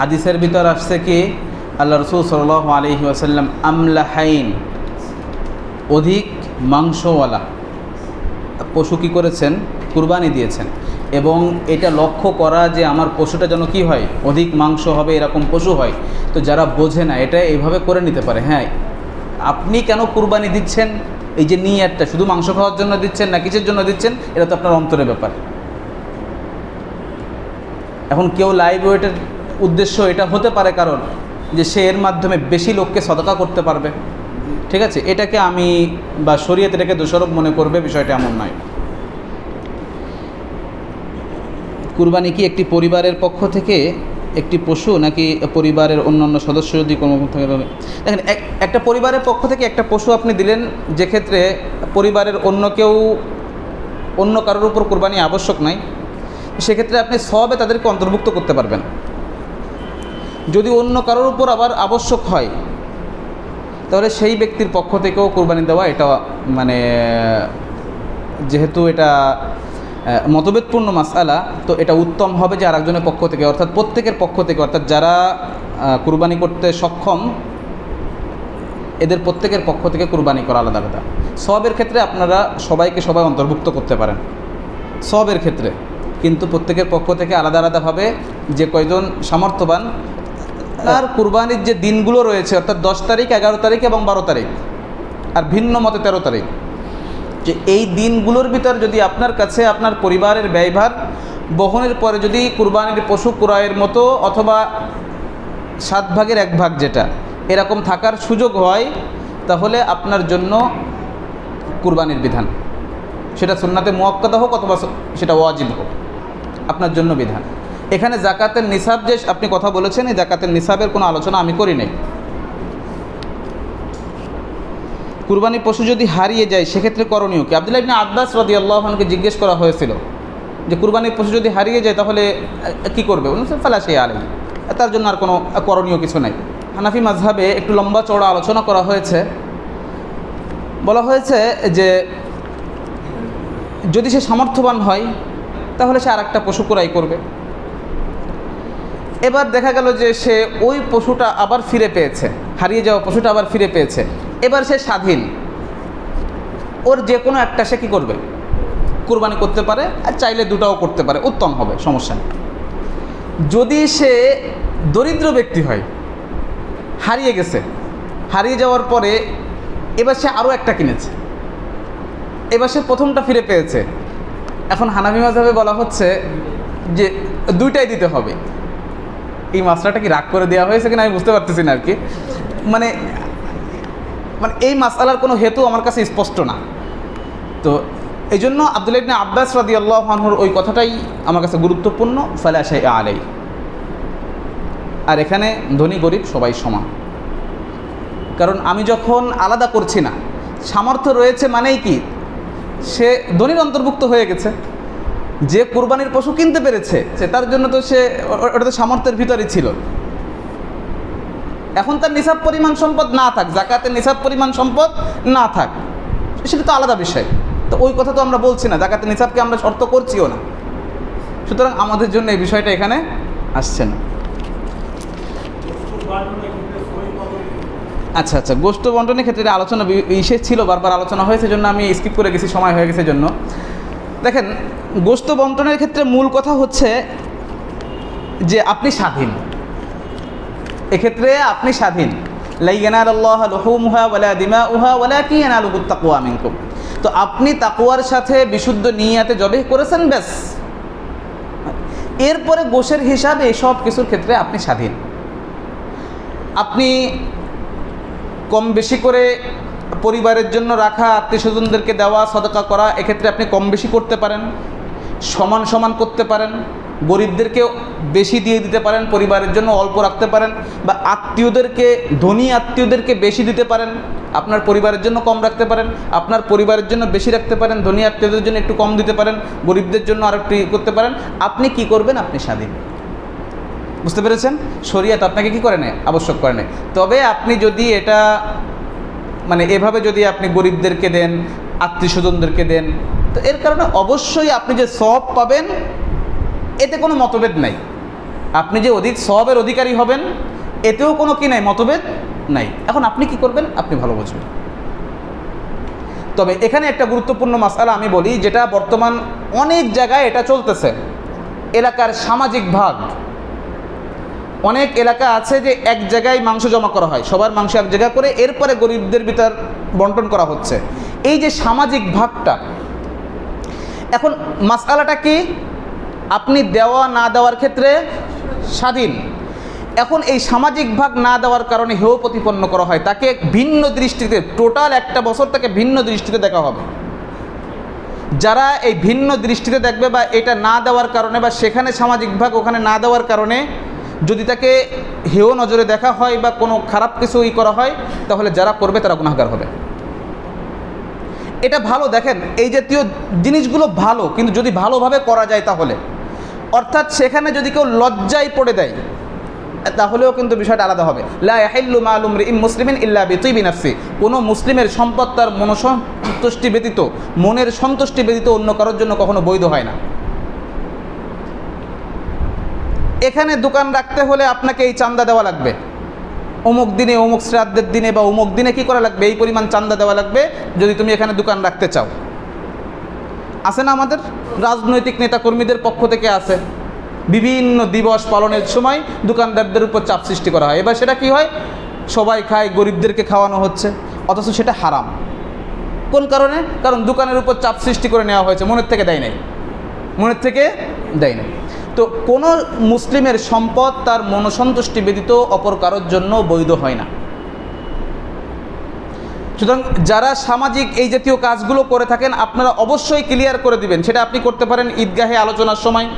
হাদিসের ভিতর আসছে কি, আল্লাহ রসুল সাল আলহি আসাল্লাম আমলাহাইন, অধিক মাংসওয়ালা, পশু কী করেছেন? কুরবানি দিয়েছেন। এবং এটা লক্ষ্য করা যে আমার পশুটা যেন কি হয়, অধিক মাংস হবে, এরকম পশু হয়। তো যারা বোঝে না, এটা এইভাবে করে নিতে পারে। হ্যাঁ আপনি কেন কুরবানি দিচ্ছেন? এই যে নিয়ারটা শুধু মাংস খাওয়ার জন্য দিচ্ছেন না কিসের জন্য দিচ্ছেন? এটা তো আপনার অন্তরের ব্যাপার। এখন কেউ লাইভ ওয়েটের উদ্দেশ্য এটা হতে পারে কারণ যে সে এর মাধ্যমে বেশি লোককে সদকা করতে পারবে। ঠিক আছে? এটাকে আমি বা শরীয়ত এটাকে দোষারোপ মনে করবে, বিষয়টা এমন নয়। কুরবানি কি একটি পরিবারের পক্ষ থেকে একটি পশু নাকি পরিবারের অন্যান্য সদস্য যদি কোনো থাকে? দেখেন, এক- একটা পরিবারের পক্ষ থেকে একটা পশু আপনি দিলেন যে ক্ষেত্রে পরিবারের অন্য কেউ অন্য কারোর উপর কোরবানি আবশ্যক নাই, সেক্ষেত্রে আপনি সবে তাদেরকে অন্তর্ভুক্ত করতে পারবেন। যদি অন্য কারোর উপর আবার আবশ্যক হয়, তাহলে সেই ব্যক্তির পক্ষ থেকেও কোরবানি দেওয়া এটা মানে যেহেতু এটা মতভেদপূর্ণ মাসালা তো এটা উত্তম হবে যে আরেকজনের পক্ষ থেকে। অর্থাৎ প্রত্যেকের পক্ষ থেকে, অর্থাৎ যারা কুরবানি করতে সক্ষম, এদের প্রত্যেকের পক্ষ থেকে কুরবানি করা আলাদা আলাদা। সবের ক্ষেত্রে আপনারা সবাইকে সবাই অন্তর্ভুক্ত করতে পারেন। সবের ক্ষেত্রে। কিন্তু প্রত্যেকের পক্ষ থেকে আলাদা আলাদাভাবে যে কয়জন সামর্থ্যবান তার কুরবানির যে দিনগুলো রয়েছে, অর্থাৎ দশ তারিখ, এগারো তারিখ এবং বারো তারিখ, আর ভিন্ন মতে তেরো তারিখ, যে এই দিনগুলোর ভিতর যদি আপনার কাছে আপনার পরিবারের ব্যয়ভার, বহনের পরে যদি কুরবানির পশু ক্রয়ের মতো অথবা সাত ভাগের এক ভাগ যেটা এরকম থাকার সুযোগ হয়, তাহলে আপনার জন্য কুরবানির বিধান। সেটা সুন্নাতে মোয়াক্কাদা হোক অথবা সেটা ওয়াজিব হোক। আপনার জন্য বিধান। এখানে জাকাতের নিসাব যে আপনি কথা বলেছেন, এই জাকাতের নিসাবের কোনো আলোচনা আমি করি নাই। কুরবানি পশু যদি হারিয়ে যায়, সেক্ষেত্রে করণীয় কি? আবদুল্লাহ ইবনে আব্বাস রদি আল্লাহকে জিজ্ঞেস করা হয়েছিল যে কুরবানির পশু যদি হারিয়ে যায়, তাহলে কি করবে? ফালা সেই আলাই তার জন্য আর কোনো করণীয় কিছু নাই। হানাফি মাঝহাবে একটু লম্বা চওড়া আলোচনা করা হয়েছে। বলা হয়েছে যে, যদি সে সামর্থ্যবান হয়, তাহলে সে আর একটা পশু ক্রয় করবে। এবার দেখা গেল যে সে ওই পশুটা আবার ফিরে পেয়েছে। হারিয়ে যাওয়া পশুটা আবার ফিরে পেয়েছে। এবার সে স্বাধীন। ওর যে কোনো একটা সে কী করবে? কুরবানি করতে পারে আর চাইলে দুটাও করতে পারে। উত্তম হবে, সমস্যা নেই। যদি সে দরিদ্র ব্যক্তি হয়, হারিয়ে গেছে, হারিয়ে যাওয়ার পরে এবার সে আরও একটা কিনেছে। এবার সে প্রথমটা ফিরে পেয়েছে। এখন হানাফি মাঝাবে বলা হচ্ছে যে দুইটাই দিতে হবে। এই মাসলাটা কি রাগ করে দেওয়া হয়েছে কিনা আমি বুঝতে পারতেছি না আর কি। মানে মানে এই মাসালার কোনো হেতু আমার কাছে স্পষ্ট না। তো এই জন্য আবদুল্লাহ ইবনে আব্বাস রাদি আল্লাহর ওই কথাটাই আমার কাছে গুরুত্বপূর্ণ, ফলে আসে আলাই আর এখানে ধনী গরিব সবাই সমান। কারণ আমি যখন আলাদা করছি না, সামর্থ্য রয়েছে মানেই কি? সে ধনীর অন্তর্ভুক্ত হয়ে গেছে। যে কোরবানির পশু কিনতে পেরেছে, সে তার জন্য তো সে ওটা তো সামর্থ্যের ভিতরেই ছিল। এখন তার নিসাব পরিমাণ সম্পদ না থাক, জাকাতের নিসাব পরিমাণ সম্পদ না থাক, সেটা তো আলাদা বিষয়। তো ওই কথা তো আমরা বলছি না, জাকাতের নিসাবকে আমরা শর্ত করছিও না। সুতরাং আমাদের জন্য এই বিষয়টা এখানে আসছে না। আচ্ছা আচ্ছা গোষ্ঠ বন্টনের ক্ষেত্রে আলোচনা ইসে ছিল, বারবার আলোচনা হয়েছে জন্য আমি স্কিপ করে গেছি, সময় হয়ে গেছে জন্য দেখেন গোষ্ঠ বন্টনের ক্ষেত্রে মূল কথা হচ্ছে যে আপনি স্বাধীন। এক্ষেত্রে আপনি স্বাধীন। তো আপনি তাকুয়ার সাথে বিশুদ্ধ নিয়াতে জবে করেছেন, ব্যাস। এরপরে গোশের হিসাবে এসব কিছুর ক্ষেত্রে আপনি স্বাধীন। আপনি কম বেশি করে পরিবারের জন্য রাখা আত্মীয় স্বজনদেরকে দেওয়া, সদকা করা, এক্ষেত্রে আপনি কম বেশি করতে পারেন, সমান সমান করতে পারেন, গরিবদেরকেও বেশি দিয়ে দিতে পারেন, পরিবারের জন্য অল্প রাখতে পারেন বা আত্মীয়দেরকে, ধনী আত্মীয়দেরকে বেশি দিতে পারেন, আপনার পরিবারের জন্য কম রাখতে পারেন, আপনার পরিবারের জন্য বেশি রাখতে পারেন, ধনী আত্মীয়দের জন্য একটু কম দিতে পারেন, গরিবদের জন্য আর একটু করতে পারেন, আপনি কি করবেন? আপনি স্বাধীন। বুঝতে পেরেছেন? শরিয়াত আপনাকে কি করে নেয়? আবশ্যক করে নেয়। তবে আপনি যদি এটা মানে এভাবে যদি আপনি গরিবদেরকে দেন আত্মীয় স্বজনদেরকে দেন, তো এর কারণে অবশ্যই আপনি যে সব পাবেন, এতে কোনো মতভেদ নাই। আপনি যে অধিক সবের অধিকারী হবেন, এতেও কোনো কি নাই, মতভেদ নাই। এখন আপনি কি করবেন? আপনি ভালো বুঝবেন। তবে এখানে একটা গুরুত্বপূর্ণ মাসালা আমি বলি, যেটা বর্তমান অনেক জায়গায় এটা চলতেছে। এলাকার সামাজিক ভাগ। অনেক এলাকা আছে যে এক জায়গায় মাংস জমা করা হয়, সবার মাংস এক জায়গা করে এরপরে গরিবদের ভিতর বন্টন করা হচ্ছে। এই যে সামাজিক ভাগটা এখন মাসালাটা কি? আপনি দেওয়া না দেওয়ার ক্ষেত্রে স্বাধীন। এখন এই সামাজিক ভাগ না দেওয়ার কারণে হেয় প্রতিপন্ন করা হয়, তাকে ভিন্ন দৃষ্টিতে, টোটাল একটা বছর তাকে ভিন্ন দৃষ্টিতে দেখা হবে। যারা এই ভিন্ন দৃষ্টিতে দেখবে বা এটা না দেওয়ার কারণে বা সেখানে সামাজিক ভাগ ওখানে না দেওয়ার কারণে যদি তাকে হেয় নজরে দেখা হয় বা কোনো খারাপ কিছু ই করা হয়, তাহলে যারা করবে তারা গুণাগার হবে। এটা ভালো, দেখেন, এই জাতীয় জিনিসগুলো ভালো, কিন্তু যদি ভালোভাবে করা যায় তাহলে। অর্থাৎ সেখানে যদি কেউ লজ্জায় পড়ে দেয়, তাহলেও কিন্তু বিষয়টা আলাদা হবে। লা ইয়াহিল্লু মালুম ইম মুসলিমিন ইল্লা বিতুইবি নাফসি। কোনো মুসলিমের সম্পদ তার মনসন্তুষ্টি ব্যতীত, মনের সন্তুষ্টি ব্যতীত অন্য কারোর জন্য কখনো বৈধ হয় না। এখানে দোকান রাখতে হলে আপনাকে এই চান্দা দেওয়া লাগবে। অমুক দিনে, অমুক শ্রাদ্ধের দিনে বা অমুক দিনে কি করা লাগবে? এই পরিমাণ চান্দা দেওয়া লাগবে যদি তুমি এখানে দোকান রাখতে চাও। আছে না আমাদের? রাজনৈতিক নেতাকর্মীদের পক্ষ থেকে আছে। বিভিন্ন দিবস পালনের সময় দোকানদারদের উপর চাপ সৃষ্টি করা হয়। এবার সেটা কি হয়? সবাই খায়, গরিবদেরকে খাওয়ানো হচ্ছে। অথচ সেটা হারাম। কোন কারণে? কারণ দোকানের উপর চাপ সৃষ্টি করে নেওয়া হয়েছে। মনের থেকে দেয় নাই। মনের থেকে দেয় নাই। তো কোনো মুসলিমের সম্পদ তার মনসন্তুষ্টি ব্যতীত অপর কারোর জন্য বৈধ হয় না। সুতরাং যারা সামাজিক এই জাতীয় কাজগুলো করে থাকেন, আপনারা অবশ্যই ক্লিয়ার করে দিবেন। সেটা আপনি করতে পারেন ঈদগাহে আলোচনার সময়।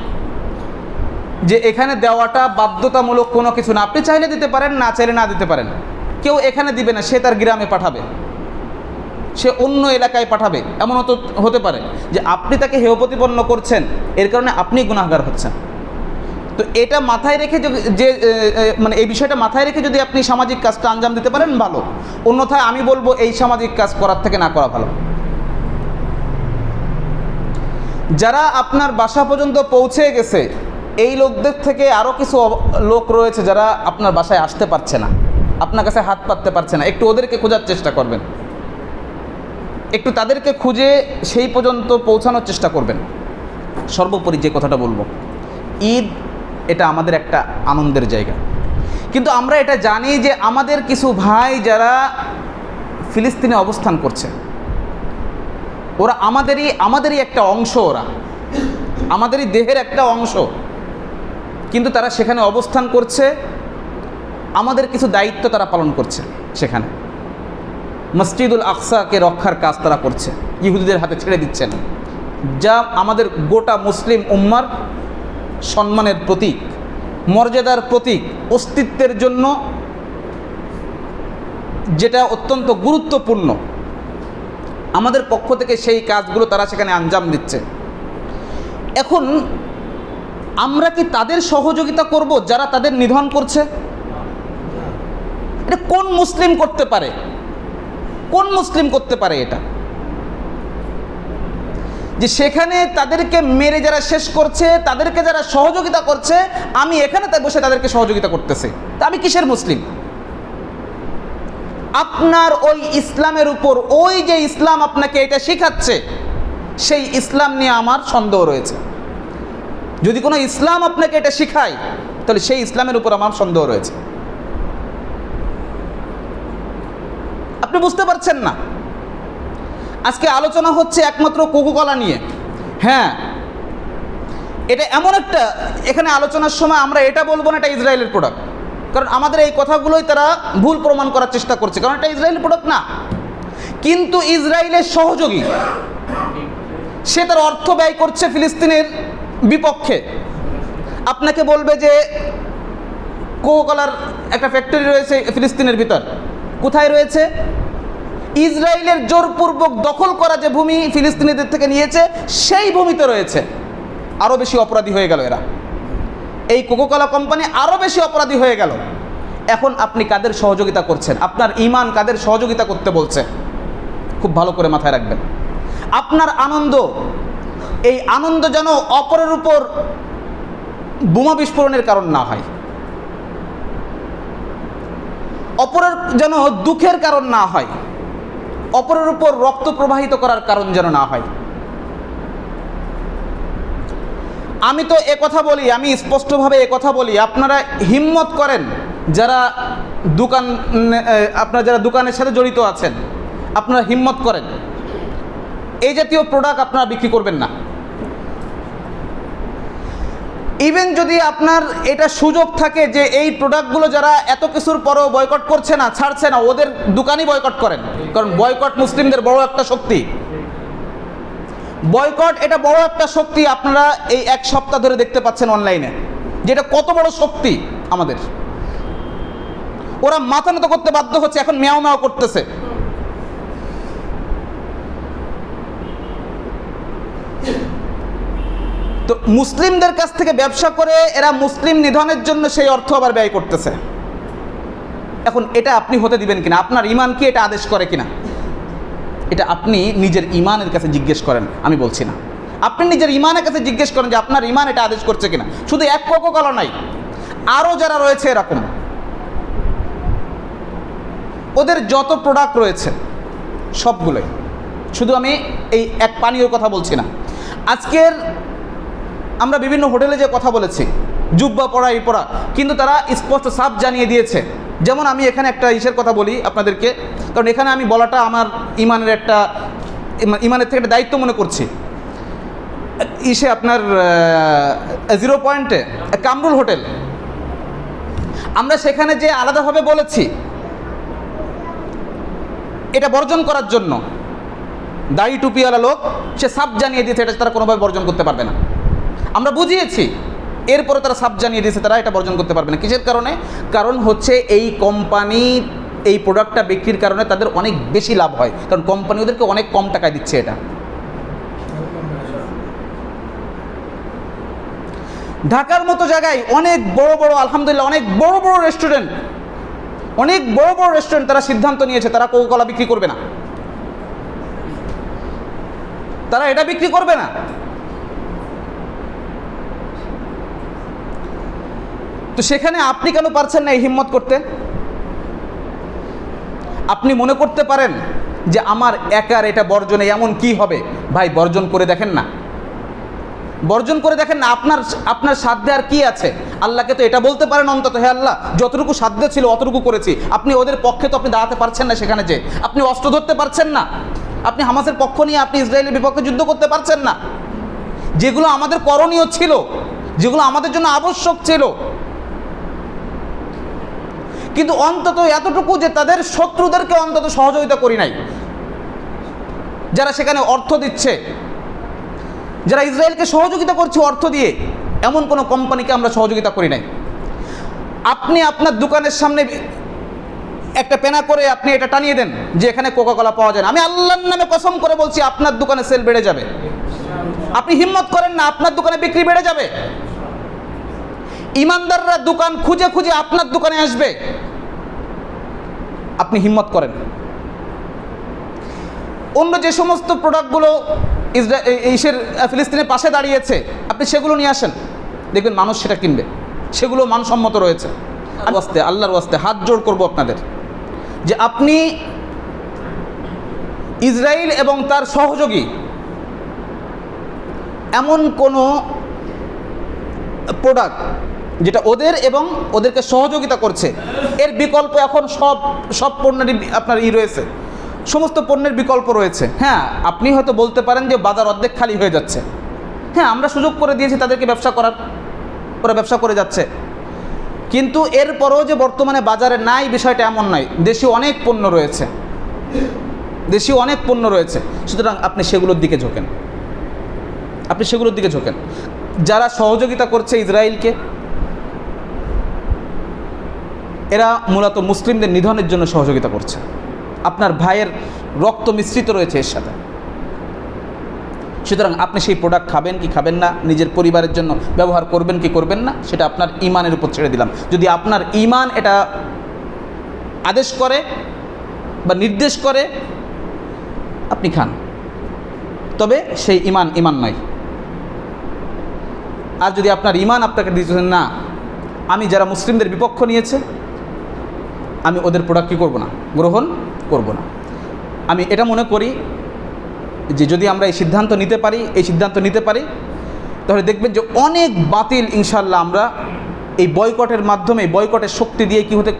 যে এখানে দেওয়াটা বাধ্যতামূলক কোনো কিছু না। আপনি চাইলে দিতে পারেন, না চাইলে না দিতে পারেন। কেউ এখানে দিবে না, সে তার গ্রামে পাঠাবে। সে অন্য এলাকায় পাঠাবে। এমন হতো হতে পারে যে আপনি তাকে হেয় প্রতিপন্ন করছেন, এর কারণে আপনি গুণাগার হচ্ছেন। তো এটা মাথায় রেখে যে- মানে এই বিষয়টা মাথায় রেখে যদি আপনি সামাজিক কাজটা আঞ্জাম দিতে পারেন, ভালো। অন্যথায় আমি বলব এই সামাজিক কাজ করার থেকে না করা ভালো। যারা আপনার বাসা পর্যন্ত পৌঁছে গেছে, এই লোকদের থেকে আরও কিছু লোক রয়েছে যারা আপনার বাসায় আসতে পারছে না। আপনার কাছে হাত পাততে পারছে না। একটু ওদেরকে খোঁজার চেষ্টা করবেন। একটু তাদেরকে খুঁজে সেই পর্যন্ত পৌঁছানোর চেষ্টা করবেন। সর্বোপরি যে কথাটা বলব, ঈদ এটা আমাদের একটা আনন্দের জায়গা। কিন্তু আমরা এটা জানি যে আমাদের কিছু ভাই যারা ফিলিস্তিনে অবস্থান করছে, ওরা আমাদেরই আমাদেরই একটা অংশ ওরা। আমাদেরই দেহের একটা অংশ। কিন্তু তারা সেখানে অবস্থান করছে, আমাদের কিছু দায়িত্ব তারা পালন করছে সেখানে। মসজিদুল আকসাকে রক্ষার কাজ তারা করছে। ইহুদিদের হাতে ছেড়ে দিচ্ছেন। যা আমাদের গোটা মুসলিম উম্মার সম্মানের প্রতীক, মর্যাদার প্রতীক, অস্তিত্বের জন্য যেটা অত্যন্ত গুরুত্বপূর্ণ। আমাদের পক্ষ থেকে সেই কাজগুলো তারা সেখানে আঞ্জাম দিচ্ছে। এখন আমরা কি তাদের সহযোগিতা করব, যারা তাদের নিধন করছে? এটা কোন মুসলিম করতে পারে? কোন মুসলিম করতে পারে এটা? যে সেখানে তাদেরকে মেরে যারা শেষ করছে, তাদেরকে যারা সহযোগিতা করছে, আমি এখানে তাই বসে তাদেরকে সহযোগিতা করতেছি। তা আমি কিসের মুসলিম? আপনার ওই ইসলামের উপর, ওই যে ইসলাম আপনাকে এটা শেখাচ্ছে, সেই ইসলাম নিয়ে আমার সন্দেহ রয়েছে। যদি কোনো ইসলাম আপনাকে এটা শেখায়, তাহলে সেই ইসলামের উপর আমার সন্দেহ রয়েছে। আপনি বুঝতে পারছেন না। আজকে আলোচনা হচ্ছে একমাত্র কোকোকলা নিয়ে। হ্যাঁ এটা এমন একটা, এখানে আলোচনার সময় আমরা এটা বলব না, এটা ইসরায়েলের প্রোডাক্ট কারণ আমাদের এই কথাগুলোই তারা ভুল প্রমাণ করার চেষ্টা করছে। কারণ এটা ইসরায়েলের প্রোডাক্ট না। কিন্তু ইসরায়েলের সহযোগী। সে তার অর্থ ব্যয় করছে ফিলিস্তিনের বিপক্ষে। আপনাকে বলবে যে কোকোকলার একটা ফ্যাক্টরি রয়েছে ফিলিস্তিনের ভিতর। কোথায় রয়েছে? ইসরায়েলের জোরপূর্বক দখল করা যে ভূমি ফিলিস্তিনিদের থেকে নিয়েছে, সেই ভূমিতে রয়েছে। আরও বেশি অপরাধী হয়ে গেল এরা। এই কোকোকলা কোম্পানি আরও বেশি অপরাধী হয়ে গেল। এখন আপনি কাদের সহযোগিতা করছেন? আপনার ইমান কাদের সহযোগিতা করতে বলছে? খুব ভালো করে মাথায় রাখবেন। আপনার আনন্দ, এই আনন্দ যেন অপরের উপর বোমা বিস্ফোরণের কারণ না হয়। অপরের যেন দুঃখের কারণ না হয়। অপরের উপর রক্ত প্রবাহিত করার কারণ যেন না হয়। আমি তো এ কথা বলি, আমি স্পষ্টভাবে এ কথা বলি, আপনারা হিম্মত করেন যারা দোকান আপনারা যারা দোকানের সাথে জড়িত আছেন, আপনারা হিম্মত করেন। এই জাতীয় প্রোডাক্ট আপনারা বিক্রি করবেন না। ইভেন যদি আপনার এটা সুযোগ থাকে যে এই প্রোডাক্টগুলো যারা এত কিছুর পরও বয়কট করছে না, ছাড়ছে না, ওদের দোকানই বয়কট করেন। কারণ বয়কট মুসলিমদের বড় একটা শক্তি। বয়কট এটা বড় একটা শক্তি আপনারা এই এক সপ্তাহ ধরে দেখতে পাচ্ছেন অনলাইনে যেটা কত বড় শক্তি আমাদের। ওরা মাথা নত করতে বাধ্য হচ্ছে, এখন মেয়াও মেয়াও করতেছে। মুসলিমদের কাছ থেকে ব্যবসা করে এরা মুসলিম নিধনের জন্য সেই অর্থ আবার ব্যয় করতেছে। এখন এটা আপনি হতে দিবেন কিনা? আপনার ইমান কি এটা আদেশ করে কিনা? এটা আপনি নিজের ইমানের কাছে জিজ্ঞেস করেন, আমি বলছি না। আপনি নিজের ইমানের কাছে জিজ্ঞেস করেন যে আপনার ইমান এটা আদেশ করছে কিনা? শুধু এক কোকো কলা নাই আরও যারা রয়েছে এরকম, ওদের যত প্রোডাক্ট রয়েছে, সবগুলোই। শুধু আমি এই এক পানীয় কথা বলছি না। আজকের আমরা বিভিন্ন হোটেলে যে কথা বলেছি, জুব্বা পড়া, এই পড়া, কিন্তু তারা স্পষ্ট সাপ জানিয়ে দিয়েছে। যেমন আমি এখানে একটা ইসের কথা বলি আপনাদেরকে, কারণ এখানে আমি বলাটা আমার ইমানের একটা, ইমানের থেকে একটা দায়িত্ব মনে করছি। ইসে আপনার জিরো পয়েন্টে কামরুল হোটেল। আমরা সেখানে যে আলাদাভাবে বলেছি, এটা বর্জন করার জন্য, দাড়ি টুপিওয়ালা লোক, সে সাপ জানিয়ে দিয়েছে, এটা তারা কোনোভাবে বর্জন করতে পারবে না। আমরা বুঝিয়েছি। এরপরে তারা সাপ জানিয়ে দিয়েছে, তারা এটা বর্জন করতে পারবে না। কিসের কারণে? কারণ হচ্ছে এই কোম্পানি, এই প্রোডাক্টটা বিক্রির কারণে তাদের অনেক বেশি লাভ হয়। কারণ কোম্পানি ওদেরকে অনেক কম টাকায় দিচ্ছে এটা। ঢাকার মতো জায়গায় অনেক বড় বড়, আলহামদুলিল্লাহ, অনেক বড় বড় রেস্টুরেন্ট অনেক বড় বড় রেস্টুরেন্ট তারা সিদ্ধান্ত নিয়েছে, তারা কোকোকলা বিক্রি করবে না। তারা এটা বিক্রি করবে না। তো সেখানে আপনি কেন পারছেন না এই হিম্মত করতে? আপনি মনে করতে পারেন যে আমার একার এটা বর্জনে এমন কি হবে? ভাই, বর্জন করে দেখেন না। বর্জন করে দেখেন না, আপনার আপনার সাধ্যে আর কি আছে? আল্লাহকে তো এটা বলতে পারেন অন্তত, হে আল্লাহ, যতটুকু সাধ্য ছিল অতটুকু করেছি। আপনি ওদের পক্ষে তো আপনি দাঁড়াতে পারছেন না সেখানে যে আপনি অস্ত্র ধরতে পারছেন না। আপনি হামাসের পক্ষ নিয়ে আপনি ইসরায়েলের বিপক্ষে যুদ্ধ করতে পারছেন না। যেগুলো আমাদের করণীয় ছিল, যেগুলো আমাদের জন্য আবশ্যক ছিল কিন্তু অন্তত এতটুকু যে তাদের শত্রুদেরকে অন্তত সহযোগিতা করি নাই। যারা সেখানে অর্থ দিচ্ছে, যারা ইসরায়েলকে সহযোগিতা করছে অর্থ দিয়ে, এমন কোনো কোম্পানিকে আমরা সহযোগিতা করি নাই। আপনি আপনার দোকানের সামনে একটা পেনা করে আপনি এটা টানিয়ে দেন, যে এখানে কোকাকোলা পাওয়া যায় না। আমি আল্লাহর নামে কসম করে বলছি, আপনার দোকানে সেল বেড়ে যাবে। আপনি হিম্মত করেন না, আপনার দোকানে বিক্রি বেড়ে যাবে। ইমানদাররা দোকান খুঁজে খুঁজে আপনার দোকানে আসবে। আপনি হিম্মত করেন। অন্য যে সমস্ত প্রোডাক্টগুলো ইসরা ফিলিস্তিনের পাশে দাঁড়িয়েছে, আপনি সেগুলো নিয়ে আসেন। দেখবেন মানুষ সেটা কিনবে। সেগুলো মানসম্মত রয়েছে। ওয়াস্তে, আল্লাহর ওয়াস্তে, হাত জোড় করব আপনাদের। যে আপনি ইসরায়েল এবং তার সহযোগী, এমন কোনো প্রোডাক্ট যেটা ওদের এবং ওদেরকে সহযোগিতা করছে। এর বিকল্প এখন সব সব পণ্যেরই আপনার ই রয়েছে। সমস্ত পণ্যের বিকল্প রয়েছে। হ্যাঁ আপনি হয়তো বলতে পারেন যে বাজার অর্ধেক খালি হয়ে যাচ্ছে। হ্যাঁ আমরা সুযোগ করে দিয়েছি তাদেরকে ব্যবসা করার। ওরা ব্যবসা করে যাচ্ছে। কিন্তু এরপরও যে বর্তমানে বাজারে নাই বিষয়টা এমন নয়। দেশীয় অনেক পণ্য রয়েছে। দেশীয় অনেক পণ্য রয়েছে। সুতরাং আপনি সেগুলোর দিকে ঝোঁকেন। আপনি সেগুলোর দিকে ঝোঁকেন। যারা সহযোগিতা করছে ইসরায়েলকে এরা মূলত মুসলিমদের নিধনের জন্য সহযোগিতা করছে। আপনার ভাইয়ের রক্ত মিশ্রিত রয়েছে এর সাথে। সুতরাং আপনি সেই প্রোডাক্ট খাবেন কি খাবেন না, নিজের পরিবারের জন্য ব্যবহার করবেন কি করবেন না, সেটা আপনার ইমানের উপর ছেড়ে দিলাম। যদি আপনার ইমান এটা আদেশ করে বা নির্দেশ করে, আপনি খান। তবে সেই ইমান ইমান নয়। আর যদি আপনার ইমান আপনাকে দিয়েছেন না, আমি যারা মুসলিমদের বিপক্ষ নিয়েছে আমি ওদের প্রোডাক্ট কী করব না? গ্রহণ করব না। আমি এটা মনে করি যে যদি আমরা এই সিদ্ধান্ত নিতে পারি, এই সিদ্ধান্ত নিতে পারি, তাহলে দেখবেন যে অনেক বাতিল ইনশাল্লাহ আমরা এই বয়কটের মাধ্যমে, বয়কটের শক্তি দিয়ে কি হতে,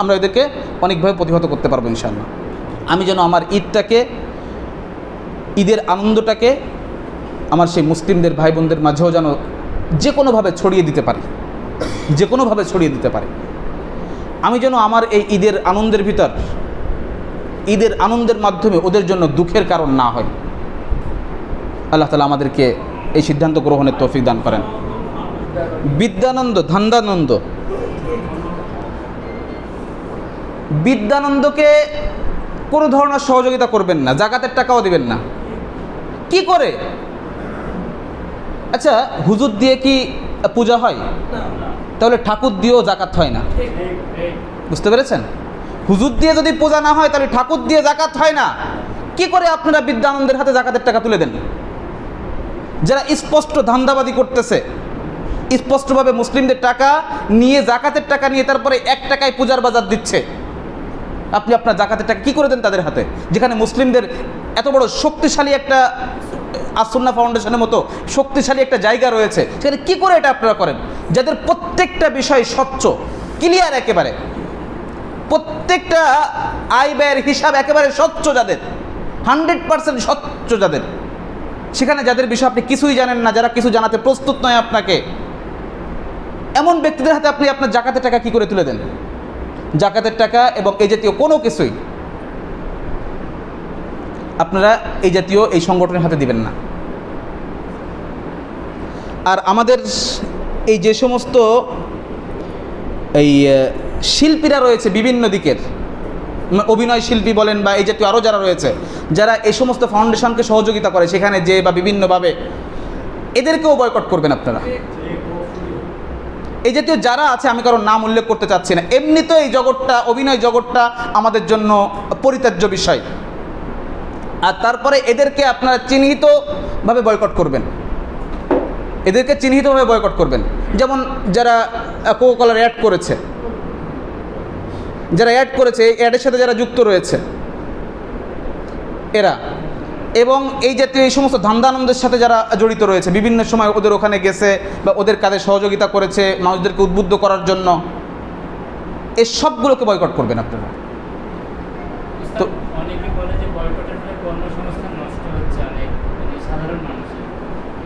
আমরা এদেরকে অনেকভাবে প্রতিহত করতে পারব ইনশাল্লাহ আমি যেন আমার ঈদটাকে, ঈদের আনন্দটাকে আমার সেই মুসলিমদের ভাই বোনদের মাঝেও যেন যে কোনোভাবে ছড়িয়ে দিতে পারি, যে কোনোভাবে ছড়িয়ে দিতে পারি। আমি যেন আমার এই ঈদের আনন্দের ভিতর, ঈদের আনন্দের মাধ্যমে ওদের জন্য দুঃখের কারণ না হয়। আল্লাহ তালা আমাদেরকে এই সিদ্ধান্ত গ্রহণের তৌফিক দান করেন। বিদ্যানন্দ, ধান্দানন্দ। বিদ্যানন্দকে কোনো ধরনের সহযোগিতা করবেন না, জাকাতের টাকাও দিবেন না। কি করে? আচ্ছা হুজুর দিয়ে কি পূজা হয়? তাহলে ঠাকুর দিয়েও জাকাত হয় না। বুঝতে পেরেছেন? হুজুর দিয়ে যদি পূজা না হয়, তাহলে ঠাকুর দিয়ে জাকাত হয় না। কি করে আপনারা বিদ্যানন্দের হাতে জাকাতের টাকা তুলে দেন? যারা স্পষ্ট ধান্দাবাদি করতেছে, স্পষ্টভাবে মুসলিমদের টাকা নিয়ে জাকাতের টাকা নিয়ে তারপরে এক টাকায় পূজার বাজার দিচ্ছে। আপনি আপনার জাকাতের টাকা কী করে দেন তাদের হাতে? যেখানে মুসলিমদের এত বড় শক্তিশালী একটা আসন্না ফাউন্ডেশনের মতো শক্তিশালী একটা জায়গা রয়েছে। সেখানে কী করে এটা আপনারা করেন? যাদের প্রত্যেকটা বিষয় স্বচ্ছ ক্লিয়ার একেবারে। প্রত্যেকটা আয় ব্যয়ের হিসাব একেবারে স্বচ্ছ যাদের। হান্ড্রেড পার্সেন্ট স্বচ্ছ যাদের। সেখানে যাদের বিষয়ে আপনি কিছুই জানেন না, যারা কিছু জানাতে প্রস্তুত নয় আপনাকে, এমন ব্যক্তিদের হাতে আপনি আপনার জাকাতের টাকা কি করে তুলে দেন? জাকাতের টাকা এবং এই জাতীয় কোনো কিছুই আপনারা এই জাতীয় এই সংগঠনের হাতে দিবেন না। আর আমাদের এই যে সমস্ত এই শিল্পীরা রয়েছে বিভিন্ন দিকের অভিনয় শিল্পী বলেন বা এই জাতীয় আরও যারা রয়েছে, যারা এই সমস্ত ফাউন্ডেশনকে সহযোগিতা করে সেখানে যে বা বিভিন্নভাবে, এদেরকেও বয়কট করবেন আপনারা। এই জাতীয় যারা আছে, আমি কারোর নাম উল্লেখ করতে চাচ্ছি না। এমনিতে এই জগৎটা, অভিনয় জগৎটা আমাদের জন্য পরিত্যাজ্য বিষয়। আর তারপরে এদেরকে আপনারা চিহ্নিতভাবে বয়কট করবেন। এদেরকে চিহ্নিতভাবে বয়কট করবেন। যেমন যারা কোকো কলার অ্যাড করেছে, যারা অ্যাড করেছে, এই অ্যাডের সাথে যারা যুক্ত রয়েছে, এরা, এবং এই জাতীয় এই সমস্ত ধান্দানন্দের সাথে যারা জড়িত রয়েছে, বিভিন্ন সময় ওদের ওখানে গেছে বা ওদের কাজে সহযোগিতা করেছে, মানুষদেরকে উদ্বুদ্ধ করার জন্য এই সবগুলোকে বয়কট করবেন আপনারা তো- অনেকে বলে যে বয়কটের ফলে কর্মসংস্থান নষ্ট হচ্ছে অনেক মানে সাধারণ মানুষের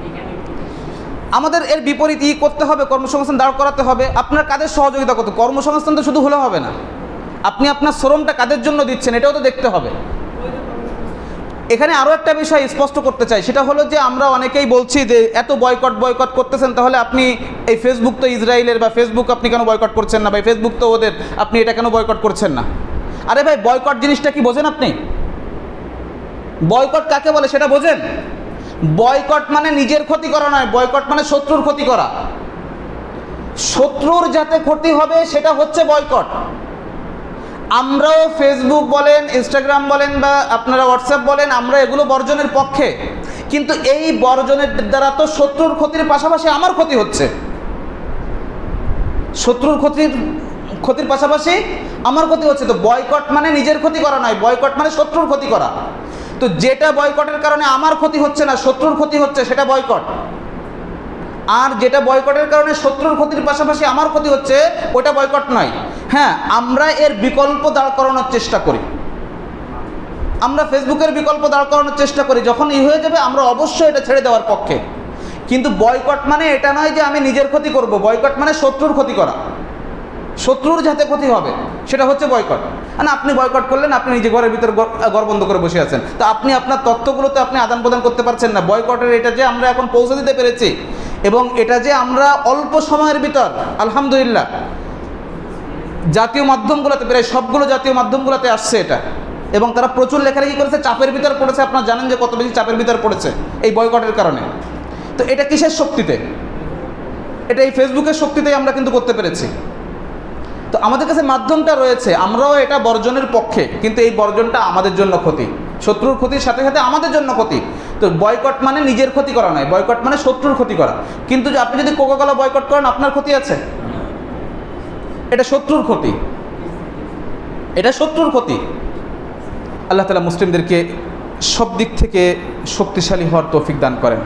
এখানে কি- আমাদের এর বিপরীত ই করতে হবে, কর্মসংস্থান দাঁড় করাতে হবে, আপনার কাদের সহযোগিতা করতে কর্মসংস্থান তো শুধু হলে হবে না। আপনি আপনার শ্রমটা কাদের জন্য দিচ্ছেন এটাও তো দেখতে হবে। এখানে আরও একটা বিষয় স্পষ্ট করতে চাই, সেটা হলো যে আমরা অনেকেই বলছি যে এত বয়কট বয়কট করতেছেন, তাহলে আপনি এই ফেসবুক তো ইসরায়েলের বা ফেসবুক আপনি কেন বয়কট করছেন না? বা ফেসবুক তো ওদের, আপনি এটা কেন বয়কট করছেন না? আরে ভাই বয়কট জিনিসটা কি বোঝেন আপনি? বয়কট কাকে বলে সেটা বোঝেন? বয়কট মানে নিজের ক্ষতি করা নয়, বয়কট মানে শত্রুর ক্ষতি করা। শত্রুর যাতে ক্ষতি হবে, সেটা হচ্ছে বয়কট। আমরাও ফেসবুক বলেন ইনস্টাগ্রাম বলেন বা আপনারা হোয়াটসঅ্যাপ বলেন, আমরা এগুলো বর্জনের পক্ষে। কিন্তু এই বর্জনের দ্বারা তো শত্রুর ক্ষতির পাশাপাশি আমার ক্ষতি হচ্ছে। শত্রুর ক্ষতির ক্ষতির পাশাপাশি আমার ক্ষতি হচ্ছে। তো বয়কট মানে নিজের ক্ষতি করা নয়, বয়কট মানে শত্রুর ক্ষতি করা। তো যেটা বয়কটের কারণে আমার ক্ষতি হচ্ছে না, শত্রুর ক্ষতি হচ্ছে, সেটা বয়কট আর যেটা বয়কটের কারণে শত্রুর ক্ষতির পাশাপাশি আমার ক্ষতি হচ্ছে, ওটা বয়কট নয়। হ্যাঁ আমরা এর বিকল্প দাঁড় করানোর চেষ্টা করি। আমরা ফেসবুকের বিকল্প দাঁড় করানোর চেষ্টা করি। যখন ই হয়ে যাবে, আমরা অবশ্যই এটা ছেড়ে দেওয়ার পক্ষে। কিন্তু বয়কট মানে এটা নয় যে আমি নিজের ক্ষতি করব। বয়কট মানে শত্রুর ক্ষতি করা। শত্রুর যাতে ক্ষতি হবে, সেটা হচ্ছে বয়কট না, আপনি বয়কট করলেন, আপনি নিজে ঘরের ভিতর ঘর বন্ধ করে বসে আছেন। তো আপনি আপনার তথ্যগুলো তো আপনি আদান প্রদান করতে পারছেন না। বয়কটের এটা যে আমরা এখন পৌঁছে দিতে পেরেছি, এবং এটা যে আমরা অল্প সময়ের ভিতর, আলহামদুলিল্লাহ, জাতীয় মাধ্যমগুলোতে, প্রায় সবগুলো জাতীয় মাধ্যমগুলোতে আসছে এটা। এবং তারা প্রচুর লেখালেখি করেছে, চাপের ভিতর পড়েছে, আপনারা জানেন যে কত বেশি চাপের ভিতর পড়েছে এই বয়কটের কারণে। তো এটা কিসের শক্তিতে? এটা এই ফেসবুকের শক্তিতেই আমরা কিন্তু করতে পেরেছি। তো আমাদের কাছে মাধ্যমটা রয়েছে, আমরাও এটা বর্জনের পক্ষে, কিন্তু এই বর্জনটা আমাদের জন্য ক্ষতি। শত্রুর ক্ষতির সাথে সাথে আমাদের জন্য ক্ষতি। তো বয়কট মানে নিজের ক্ষতি করা নয় বয়কট মানে শত্রুর ক্ষতি করা। কিন্তু আপনি যদি কোকাকোলা বয়কট করেন, আপনার ক্ষতি আছে। এটা শত্রুর ক্ষতি। এটা শত্রুর ক্ষতি। আল্লাহ তালা মুসলিমদেরকে সব দিক থেকে শক্তিশালী হওয়ার তৌফিক দান করেন।